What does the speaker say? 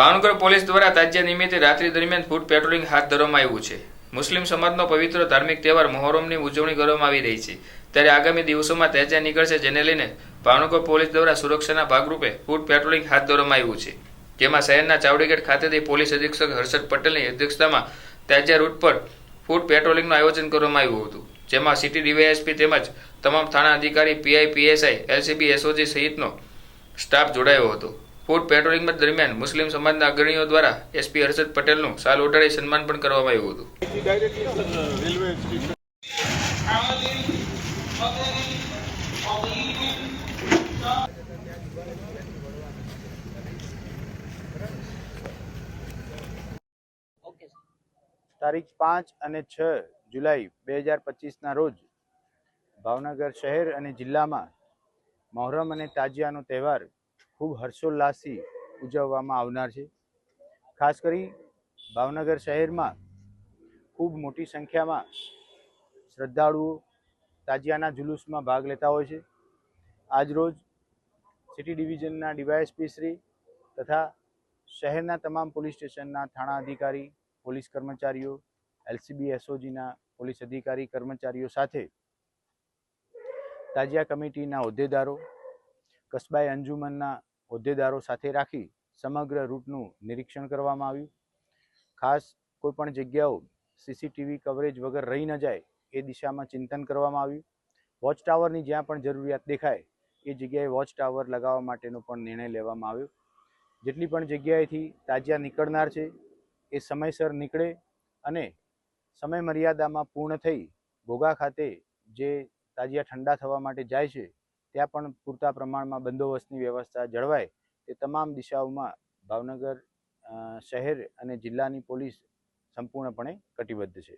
Bhavnagar police દ્વારા તાજ્ય નિમિત્તે રાત્રિ દરમિયાન ફૂડ પેટ્રોલિંગ હાથ ધરવામાં આવ્યું છે. મુસ્લિમ સમાજનો પવિત્ર ધાર્મિક તહેવાર મોહરમની ઉજવણી કરવામાં આવી રહી છે. ત્યારે આગામી દિવસોમાં તાજિયા નીકળશે જેને લઈને ભાવનગર પોલીસ દ્વારા સુરક્ષાના ભાગરૂપે ફૂડ પેટ્રોલિંગ હાથ ધરવામાં આવ્યું છે. જેમાં શહેરના ચાવડીગેટ ખાતેથી પોલીસ અધિક્ષક હર્ષદ પટેલની અધ્યક્ષતામાં તાજિયા રૂટ પર ફૂડ પેટ્રોલિંગનું આયોજન કરવામાં આવ્યું હતું. જેમાં સિટી ડીવાયએસપી તેમજ તમામ થાણા અધિકારી, પીઆઈ, પીએસઆઈ, એલસીબી, એસઓજી સહિતનો સ્ટાફ જોડાયો હતો. ફૂડ પેટ્રોલિંગ દરમિયાન મુસ્લિમ સમાજના અગ્રણીઓ દ્વારા એસપી હર્ષદ પટેલનું સાલ ઓઢાડી સન્માન પણ કરવામાં આવ્યું હતું. તારીખ પાંચ અને છ જુલાઈ બે હજાર પચીસના રોજ ભાવનગર શહેર અને જિલ્લામાં મહોરમ અને તાજિયાનો તહેવાર ખૂબ હર્ષોલ્લાસથી ઉજવવામાં આવનાર છે. ખાસ કરી ભાવનગર શહેરમાં ખૂબ મોટી સંખ્યામાં શ્રદ્ધાળુઓ તાજિયાના જુલુસમાં ભાગ લેતા હોય છે. આજરોજ સિટી ડિવિઝનના ડીવાયએસપી શ્રી તથા શહેરના તમામ પોલીસ સ્ટેશનના થાણા અધિકારી, પોલીસ કર્મચારીઓ, એલસીબી, એસઓજીના પોલીસ અધિકારી, કર્મચારીઓ સાથે તાજિયા કમિટીના હોદ્દેદારો, કસ્બાઈ અંજુમનના હોદ્દેદારો સાથે રાખી સમગ્ર રૂટનું નિરીક્ષણ કરવામાં આવ્યું. ખાસ કોઈ પણ જગ્યાઓ સીસીટીવી કવરેજ વગર રહી ન જાય એ દિશામાં ચિંતન કરવામાં આવ્યું. વોચ ટાવરની જ્યાં પણ જરૂરિયાત દેખાય એ જગ્યાએ વોચ ટાવર લગાવવા માટેનો પણ નિર્ણય લેવામાં આવ્યો. જેટલી પણ જગ્યાએથી તાજિયા નીકળનાર છે એ સમયસર નીકળે અને સમય મર્યાદામાં પૂર્ણ થઈ ઘોઘા ખાતે જે તાજિયા ઠંડા થવા માટે જાય છે ત્યાં પણ પૂરતા પ્રમાણમાં બંદોબસ્તની વ્યવસ્થા જળવાય તે તમામ દિશાઓમાં ભાવનગર શહેર અને જિલ્લાની પોલીસ સંપૂર્ણપણે કટિબદ્ધ છે.